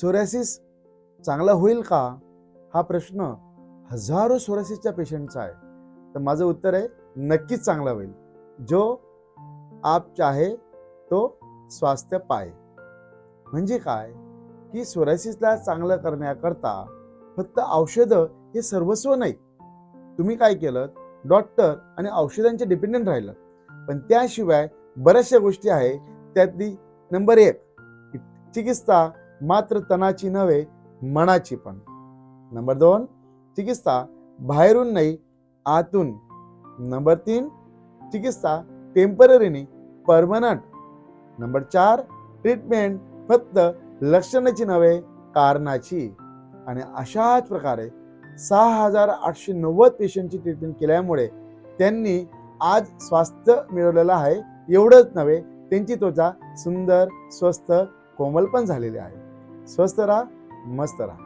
सोरॅसिस चांगला होईल का? हा प्रश्न हजारो सोरॅसिसच्या पेशंटचा आहे. तर माझं उत्तर आहे नक्कीच चांगला होईल. जो आप चाहे तो स्वास्थ्य पाय. म्हणजे काय? की सोरायसिसला चांगलं करण्याकरता फक्त औषधं हे सर्वस्व नाही. तुम्ही काय केलं डॉक्टर आणि औषधांचे डिपेंडंट राहिलं पण त्याशिवाय बऱ्याचशा गोष्टी आहेत त्यातली नंबर एक चिकित्सा मात्र तनाची नव्हे मनाची पण. नंबर दोन चिकित्सा बाहेरून नाही आतून. नंबर तीन चिकित्सा टेम्पररीने परमनंट. नंबर चार ट्रीटमेंट फक्त लक्षणाची नव्हे कारणाची. आणि अशाच प्रकारे सहा हजार आठशे नव्वद पेशंटची ट्रीटमेंट केल्यामुळे त्यांनी आज स्वास्थ्य मिळवलेलं आहे एवढंच नव्हे त्यांची त्वचा सुंदर स्वस्त कोमल पण झालेली आहे. स्वस्थ राहा मस्त राहा।